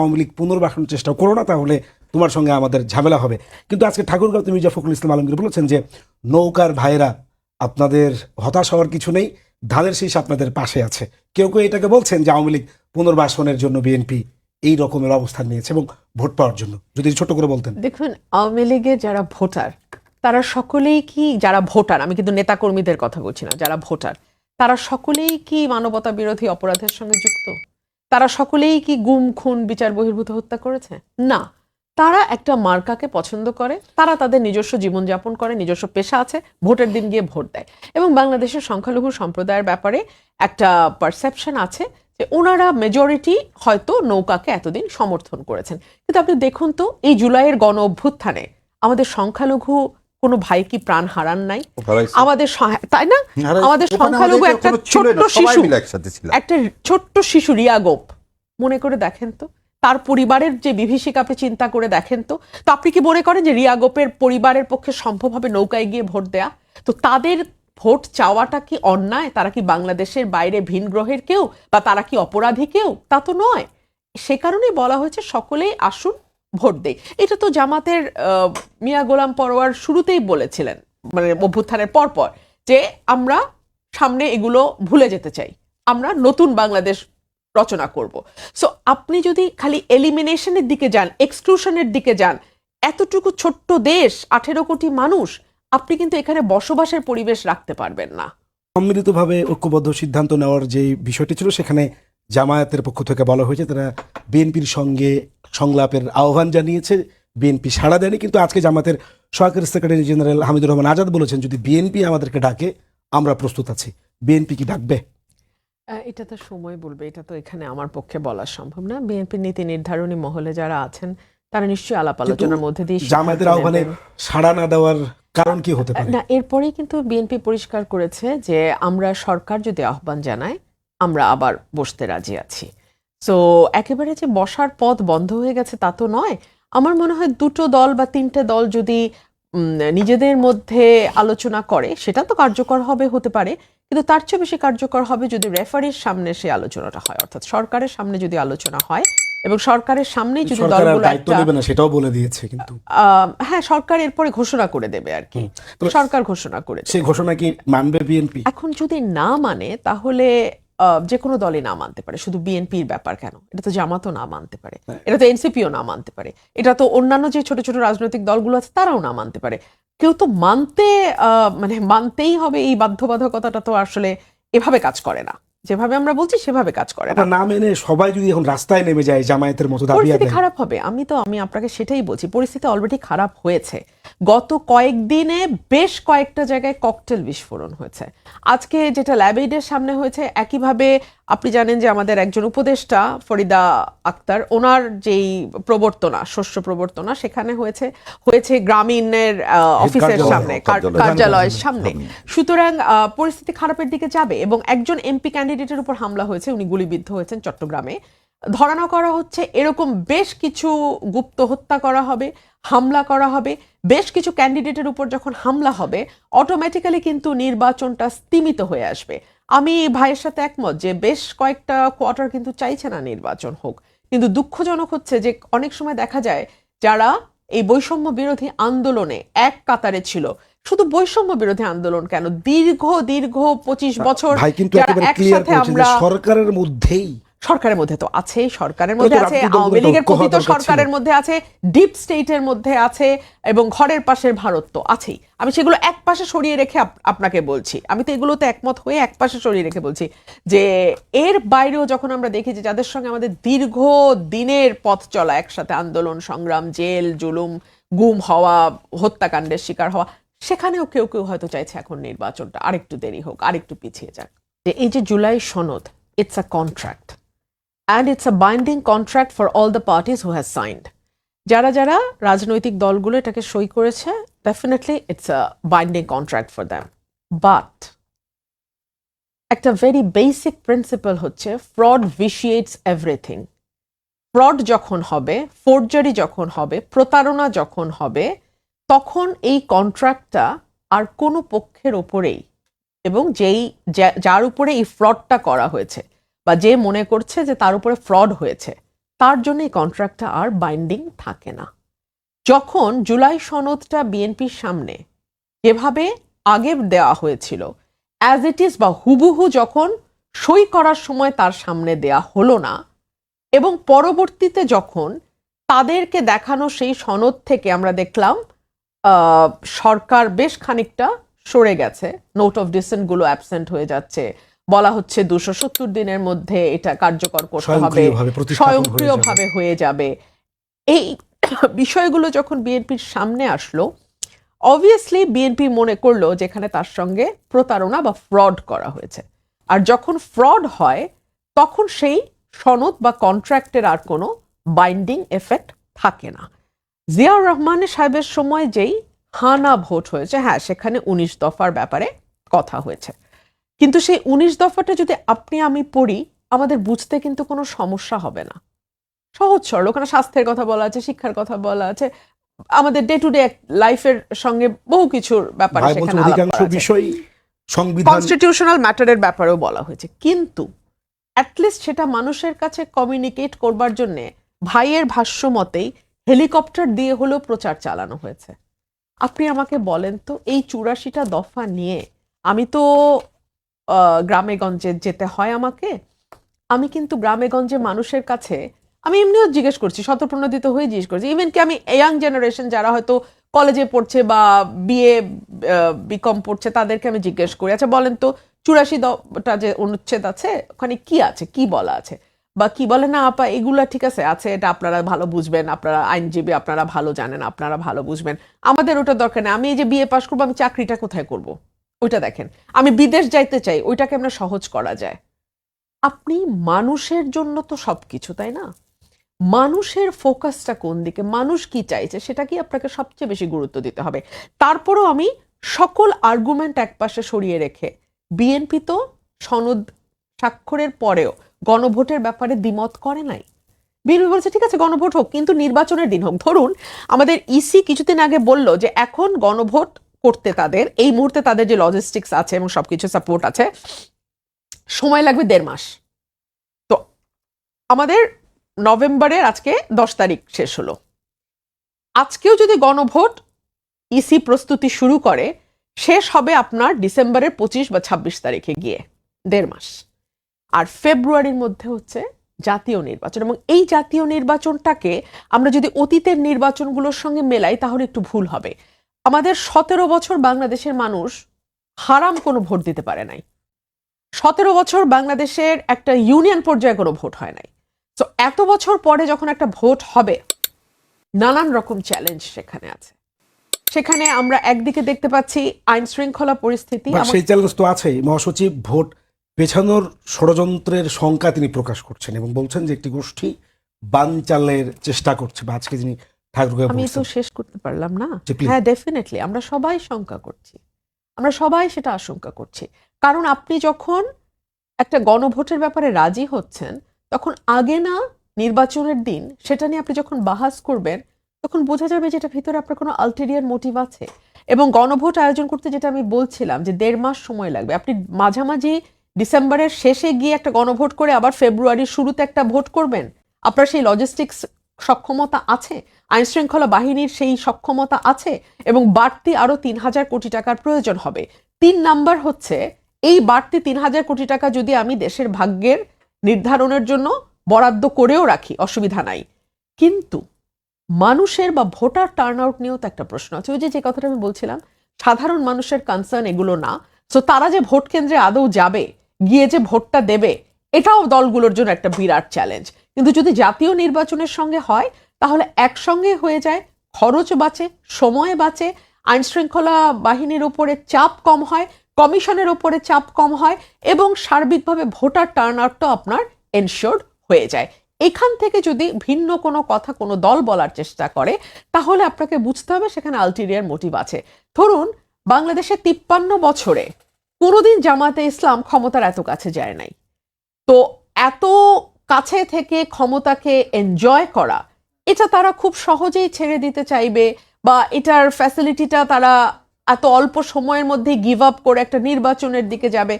আওয়ামী লীগ পুনর্বাসনের চেষ্টা করো না, তাহলে তোমার সঙ্গে আমাদের ঝামেলা হবে। কিন্তু আজকে ঠাকুরগাঁওতে মির্জা ফখরুল ইসলাম আলমগীর বলেছেন যে, নৌকার ভাইরা আপনাদের হতাশ হওয়ার কিছু নেই, ধানের শীষ আপনাদের পাশে আছে। কেউ কেউ এটাকে বলছেন যে, আওয়ামী লীগ পুনর্বাসনের জন্য বিএনপি এই রকমের অবস্থান নিয়েছে এবং ভোট পাওয়ার জন্য। যদি ছোট করে বলতেন। দেখুন, আওয়ামী লীগের যারা ভোটার, তারা সকলেই কি, যারা ভোটার, আমি কিন্তু নেতাকর্মীদের কথা বলছি না, যারা ভোটার, তারা সকলেই কি মানবতা বিরোধী অপরাধের সঙ্গে যুক্ত? তারা সকলেই কি গুম, খুন, বিচার বহির্ভূত, হত্যা করেছে? না। তারা একটা মার্কাকে পছন্দ করে, তারা তাদের নিজস্ব জীবনযাপন করে, নিজস্ব পেশা আছে, ভোটের দিন গিয়ে ভোট দেয়। এবং বাংলাদেশের সংখ্যালঘু সম্প্রদায়ের ব্যাপারে একটা পারসেপশন আছে যে ওনারা মেজরিটি হয়তো নৌকাকে এতদিন সমর্থন করেছেন। কিন্তু আপনি দেখুন তো, এই জুলাইয়ের গণ অভ্যুত্থানে আমাদের সংখ্যালঘু কোনো ভাই কি প্রাণ হারান নাই? আমাদের তাই না? আমাদের সংখ্যালঘু একটা ছোট্ট শিশু। একটা ছোট্ট শিশু রিয়া গোপ মনে করে দেখেন তো? তার পরিবারের যে বিভীষিক আপনি চিন্তা করে দেখেন তো? তো আপনি কি মনে করেন যে রিয়া গোপের পরিবারের পক্ষে সম্ভব হবে নৌকায় গিয়ে ভোট দেয়া? তো তাদের ভোট চাওয়াটা কি অন্যায়? তারা কি বাংলাদেশের বাইরে ভিন গ্রহের কেউ? বা তারা কি অপরাধী কেউ? তা তো নয়। সে কারণেই বলা হয়েছে সকলেই আসুন ভোট দেই। এটা তো জামাতের মিয়া গোলাম পরোয়ার শুরুতেই বলেছিলেন মানে অভ্যুত্থানের পরপর যে আমরা সামনে এগুলো ভুলে যেতে চাই। আমরা নতুন বাংলাদেশ রচনা করব। সো আপনি যদি খালি এলিমিনেশনের দিকে যান এক্সক্লুশনের দিকে যান, এতটুকু ছোট্ট দেশ, আঠেরো কোটি মানুষ, আপনি কিন্তু এখানে বসবাসের পরিবেশ রাখতে পারবেন না। সম্মিলিতভাবে ঐক্যবদ্ধ সিদ্ধান্ত নেওয়ার যে বিষয়টি ছিল, সেখানে জামায়াতের পক্ষ থেকে বলা হয়েছে তারা বিএনপির সঙ্গে সংলাপের আহ্বান জানিয়েছে। বিএনপি সাড়া দেয়নি কিন্তু আজকে জামাতের সহকারী সেক্রেটারি জেনারেল হামিদুর রহমান আজাদ বলেছেন যদি বিএনপি আমাদেরকে ডাকে আমরা প্রস্তুত আছি। বিএনপি কি ডাকবে? এটা তো সময় বলবে এটা তো এখানে আমার পক্ষে বলা সম্ভব না। বিএনপির নীতি নির্ধারণী মহলে যারা আছেন তারা নিশ্চয়ই আলাপ আলোচনার মধ্যে দিয়ে জামায়াতের আহ্বানে সাড়া না দেওয়ার কারণ কি হতে পারে? না এরপরেই কিন্তু বিএনপি পরিষ্কার করেছে যে আমরা সরকার যদি আহ্বান জানায় আমরা আবার বসতে রাজি আছি। সো একেবারে যে বসার পথ বন্ধ হয়ে গেছে তা তো নয়। আমার মনে হয় দুটো দল বা তিনটে দল যদি নিজেদের মধ্যে আলোচনা করে সেটা তো কার্যকর হবে হতে পারে। কিন্তু তার চেয়ে বেশি কার্যকর হবে যদি রেফারির সামনে সেই আলোচনাটা হয়। অর্থাৎ সরকারের সামনে যদি আলোচনা হয় এবং সরকারের সামনেই যদি দলগুলো দায়িত্ব নেবে না সেটাও বলে দিয়েছে কিন্তু। আহ, হ্যাঁ সরকার এরপরে ঘোষণা করে দেবে আর কি। সরকার ঘোষণা করে। সেই ঘোষণা কি মানবে বিএনপি? এখন যদি না মানে তাহলে যে কোনো দলই না মানতে পারে। শুধু বিএনপির ব্যাপার কেন? এটা তো জামাতও না মানতে পারে। এটা তো এনসিপিও না মানতে পারে। এটা তো অন্যান্য যে ছোট ছোট রাজনৈতিক দলগুলো আছে তারাও না মানতে পারে। কেউ তো মানতে মানে মানতেই হবে এই বাধ্যবাধকতাটা তো আসলে এভাবে কাজ করে না। যেভাবে আমরা বলছি সেভাবে কাজ করে না। না মেনে সবাই যদি এখন রাস্তায় নেমে যায় জামায়াতের মতো দাবি পরিস্থিতি খারাপ হবে। আমি তো আমি আপনাকে সেটাই বলছি পরিস্থিতি অলরেডি খারাপ হয়েছে। গত কয়েকদিনে বেশ কয়েকটা জায়গায় ককটেল বিস্ফোরণ হয়েছে। আজকে যেটা ল্যাবেইডের সামনে হয়েছে একইভাবে আপনি জানেন যে আমাদের একজন উপদেষ্টা ফরিদা আক্তার ওনার যেই প্রবর্তনা শস্য প্রবর্তনা সেখানে হয়েছে হয়েছে গ্রামীণের অফিসের সামনে কার্যালয়ের সামনে। সুতরাং পরিস্থিতি খারাপের দিকে যাবে এবং একজন এমপি ক্যান্ডিডেটের উপর হামলা হয়েছে উনি গুলিবিদ্ধ হয়েছেন চট্টগ্রামে। ধরানো করা হচ্ছে এরকম বেশ কিছু গুপ্ত হত্যা করা হবে। হামলা করা হবে। বেশ কিছু ক্যান্ডিডেটের উপর যখন হামলা হবে অটোমেটিক্যালি কিন্তু নির্বাচনটা স্তিমিত হয়ে আসবে। আমি ভাইয়ের সাথে একমত যে বেশ কয়েকটা কোয়ার্টার কিন্তু চাইছে না নির্বাচন হোক। কিন্তু দুঃখজনক হচ্ছে যে অনেক সময় দেখা যায় যারা এই বৈষম্য বিরোধী আন্দোলনে এক কাতারে ছিল শুধু বৈষম্য বিরোধী আন্দোলন কেন? দীর্ঘ দীর্ঘ পঁচিশ বছর ভাই কিন্তু একসাথে আমরা সরকারের মধ্যেই সরকারের মধ্যে তো আছে সরকারের মধ্যে আছে আওয়ামী লীগের কথিত সরকারের মধ্যে আছে ডিপ স্টেটের মধ্যে আছে এবং ঘরের পাশের ভারত তো আছেই। আমি সেগুলো এক পাশে সরিয়ে রেখে আপ- আপনাকে বলছি। আমি তো এগুলোতে একমত হয়ে এক পাশে সরিয়ে রেখে বলছি যে এর বাইরেও যখন আমরা দেখি যে যাদের সঙ্গে আমাদের দীর্ঘ দিনের পথ চলা একসাথে আন্দোলন সংগ্রাম জেল জুলুম গুম হওয়া হত্যাকাণ্ডের শিকার হওয়া সেখানেও কেউ কেউ হয়তো চাইছে এখন নির্বাচনটা। আরেকটু দেরি হোক আরেকটু পিছিয়ে যাক। যে এই যে জুলাই সনদ it's a contract and it's a binding contract for all the parties who has signed যারা যারা রাজনৈতিক দলগুলো এটাকে সই করেছে definitely it's a binding contract for them but একটা ভেরি বেসিক প্রিন্সিপাল হচ্ছে ফ্রড ভিশিয়েটস এভরিথিং ফ্রড যখন হবে ফোর্জারি যখন হবে, প্রতারণা যখন হবে, তখন এই কন্ট্রাক্টটা আর কোনো পক্ষের ওপরেই এবং যেই যার উপরে এই ফ্রডটা করা হয়েছে বা যে মনে করছে যে তার উপরে ফ্রড হয়েছে, তার জন্য এই কন্ট্রাক্টটা আর বাইন্ডিং থাকে না। যখন জুলাই সনদটা বিএনপির সামনে যেভাবে আগে দেওয়া হয়েছিল অ্যাজ ইট ইজ বা হুবহু যখন সই করার সময় তার সামনে দেয়া হলো না, এবং পরবর্তীতে যখন তাদেরকে দেখানো সেই সনদ থেকে আমরা দেখলাম সরকার বেশ খানিকটা সরে গেছে নোট অফ ডিসেন্টগুলো অ্যাবসেন্ট হয়ে যাচ্ছে বলা হচ্ছে দুশো সত্তর দিনের মধ্যে এটা কার্যকর করতে হবে। স্বয়ংক্রিয়ভাবে হয়ে যাবে। এই বিষয়গুলো যখন বিএনপির সামনে আসলো অবভিয়াসলি বিএনপি মনে করল যেখানে তার সঙ্গে প্রতারণা বা ফ্রড করা হয়েছে। আর যখন ফ্রড হয় তখন সেই সনদ বা কন্ট্রাক্টের আর কোনো বাইন্ডিং এফেক্ট থাকে না। জিয়াউর রহমানের সাহেবের সময় যেই হানা ভোট হয়েছে হ্যাঁ সেখানে উনিশ দফার ব্যাপারে কথা হয়েছে। কিন্তু সেই উনিশ দফাটা যদি আপনি আমি পড়ি আমাদের বুঝতে কিন্তু কোনো সমস্যা হবে না। সহজ সরল। ওখানে স্বাস্থ্যের কথা বলা আছে শিক্ষার কথা বলা আছে। আমাদের ডে টু ডে লাইফের সঙ্গে বহু কিছুর ব্যাপারে সেখানে অধিকাংশ বিষয় সংবিধান কনস্টিটিউশনাল ম্যাটারের ব্যাপারেও বলা হয়েছে। কিন্তু অ্যাটলিস্ট সেটা মানুষের কাছে কমিউনিকেট করবার জন্যে ভাইয়ের ভাষ্য মতেই হেলিকপ্টার দিয়ে হলেও প্রচার চালানো হয়েছে। আপনি আমাকে বলেন তো এই চুরাশিটা দফা নিয়ে আমি তো গ্রামে গঞ্জে যেতে হয় আমাকে, আমি কিন্তু গ্রামে গঞ্জে মানুষের কাছে, আমি এমনিও জিজ্ঞেস করছি শতপ্রণোদিত হয়ে জিজ্ঞেস করছি। ইভেন কি আমি ইয়াং জেনারেশন যারা হয়তো কলেজে পড়ছে বা বিএ বিকম পড়ছে, তাদেরকে আমি জিজ্ঞেস করি আচ্ছা বলেন তো, চুরাশি দটা যে অনুচ্ছেদ আছে, ওখানে কি আছে? কি বলা আছে? বা কি বলে, না, আপা, এগুলা ঠিক আছে আছে, এটা আপনারা ভালো বুঝবেন, আপনারা আইনজীবী, আপনারা ভালো জানেন, আপনারা ভালো বুঝবেন। আমাদের ওটা দরকার নেই, আমি এই যে বিএ পাশ করব, আমি চাকরিটা কোথায় করব? ওইটা দেখেন, আমি বিদেশ যাইতে চাই, ওইটাকে আমরা সহজ করা যায়। আপনি মানুষের জন্য তো সবকিছু, তাই না? মানুষের ফোকাসটা কোন দিকে, মানুষ কি চাইছে, সেটা কি আপনাকে সবচেয়ে বেশি গুরুত্ব দিতে হবে। তারপরও আমি সকল আর্গুমেন্ট একপাশে সরিয়ে রেখে বিএনপি তো সনদ স্বাক্ষরের পরেও গণভোটের ব্যাপারে দ্বিমত করে নাই। বিএনপি বলছে, ঠিক আছে, গণভোট হোক, কিন্তু নির্বাচনের দিন হোক। ধরুন, আমাদের ইসি কিছুদিন আগে বলল যে, এখন গণভোট করতে তাদের, এই মুহূর্তে তাদের যে লজিস্টিক্স আছে এবং সবকিছু সাপোর্ট আছে, সময় লাগবে দেড় মাস। তো আমাদের নভেম্বরের আজকে দশ তারিখ শেষ হলো। আজকেও যদি গণভোট ইসি প্রস্তুতি শুরু করে, শেষ হবে আপনার ডিসেম্বরের পঁচিশ বা ছাব্বিশ তারিখে গিয়ে, দেড় মাস। আর ফেব্রুয়ারির মধ্যে হচ্ছে জাতীয় নির্বাচন এবং এই জাতীয় নির্বাচনটাকে আমরা যদি অতীতের নির্বাচনগুলোর সঙ্গে মেলাই, তাহলে একটু ভুল হবে। আমাদের সতেরো বছর বাংলাদেশের মানুষ হারাম কোনো ভোট দিতে পারে নাই। সতেরো বছর বাংলাদেশের একটা ইউনিয়ন পর্যায়ে কোনো ভোট হয় নাই। তো এত বছর পরে যখন একটা ভোট হবে নানান রকম চ্যালেঞ্জ সেখানে আছে। সেখানে আমরা একদিকে দেখতে পাচ্ছি আইন শৃঙ্খলা পরিস্থিতি সেই চ্যালেঞ্জ তো আছেই। মহাসচিব ভোট পেছানোর ষড়যন্ত্রের শঙ্কা তিনি প্রকাশ করছেন এবং বলছেন যে একটি গোষ্ঠী বানচালের চেষ্টা করছে বা আজকে যিনি ঠাকুরকে আমি তো শেষ করতে পারলাম না। হ্যাঁ ডেফিনেটলি আমরা সবাই শঙ্কা করছি। আমরা সবাই সেটা আশঙ্কা করছি। কারণ আপনি যখন একটা গণভোটের ব্যাপারে রাজি হচ্ছেন তখন আগে না নির্বাচনের দিন সেটা নিয়ে আপনি যখন বাহাস করবেন তখন বোঝা যাবে যে এটা ভিতরে আপনার কোনো আলটেরিয়ার মোটিভ আছে। এবং গণভোট আয়োজন করতে যেটা আমি বলছিলাম যে দেড় মাস সময় লাগবে। আপনি মাঝামাঝি ডিসেম্বরের শেষে গিয়ে একটা গণভোট করে আবার ফেব্রুয়ারির শুরুতে একটা ভোট করবেন। আপনার সেই লজিস্টিক্স সক্ষমতা আছে? আইন শৃঙ্খলা বাহিনীর সেই সক্ষমতা আছে এবং বাড়তি আরও তিন হাজার কোটি টাকার প্রয়োজন হবে। তিন নাম্বার হচ্ছে, এই বাড়তি তিন হাজার কোটি টাকা যদি আমি দেশের ভাগ্যের নির্ধারণের জন্য বরাদ্দ করেও রাখি, অসুবিধা নাই। কিন্তু মানুষের বা ভোটার টার্ন আউট নিয়েও তো একটা প্রশ্ন আছে। ওই যে যে কথাটা আমি বলছিলাম, সাধারণ মানুষের কনসার্ন এগুলো না। সো তারা যে ভোট কেন্দ্রে আদৌ যাবে, গিয়ে যে ভোটটা দেবে, এটাও দলগুলোর জন্য একটা বিরাট চ্যালেঞ্জ কিন্তু যদি জাতীয় নির্বাচনের সঙ্গে হয় তাহলে একসঙ্গে হয়ে যায়, খরচ বাঁচে, সময় বাঁচে আইন শৃঙ্খলা বাহিনীর উপরে চাপ কম হয়, কমিশনের উপরে চাপ কম হয় এবং সার্বিকভাবে ভোটার টার্ন আউটটাও আপনার এনশিওর্ড হয়ে যায়। এখান থেকে যদি ভিন্ন কোনো কথা কোনো দল বলার চেষ্টা করে, তাহলে আপনাকে বুঝতে হবে সেখানে আলটেরিয়ার মোটিভ আছে। ধরুন, বাংলাদেশে তিপ্পান্ন বছরে কোনোদিন জামাতে ইসলাম ক্ষমতার এত কাছে যায় নাই। তো এত কাছে থেকে ক্ষমতাকে এনজয় করা এটা তারা খুব সহজেই ছেড়ে দিতে চাইবে বা এটার ফ্যাসিলিটিটা তারা এত অল্প সময়ের মধ্যে গিভ আপ করে একটা নির্বাচনের দিকে যাবে।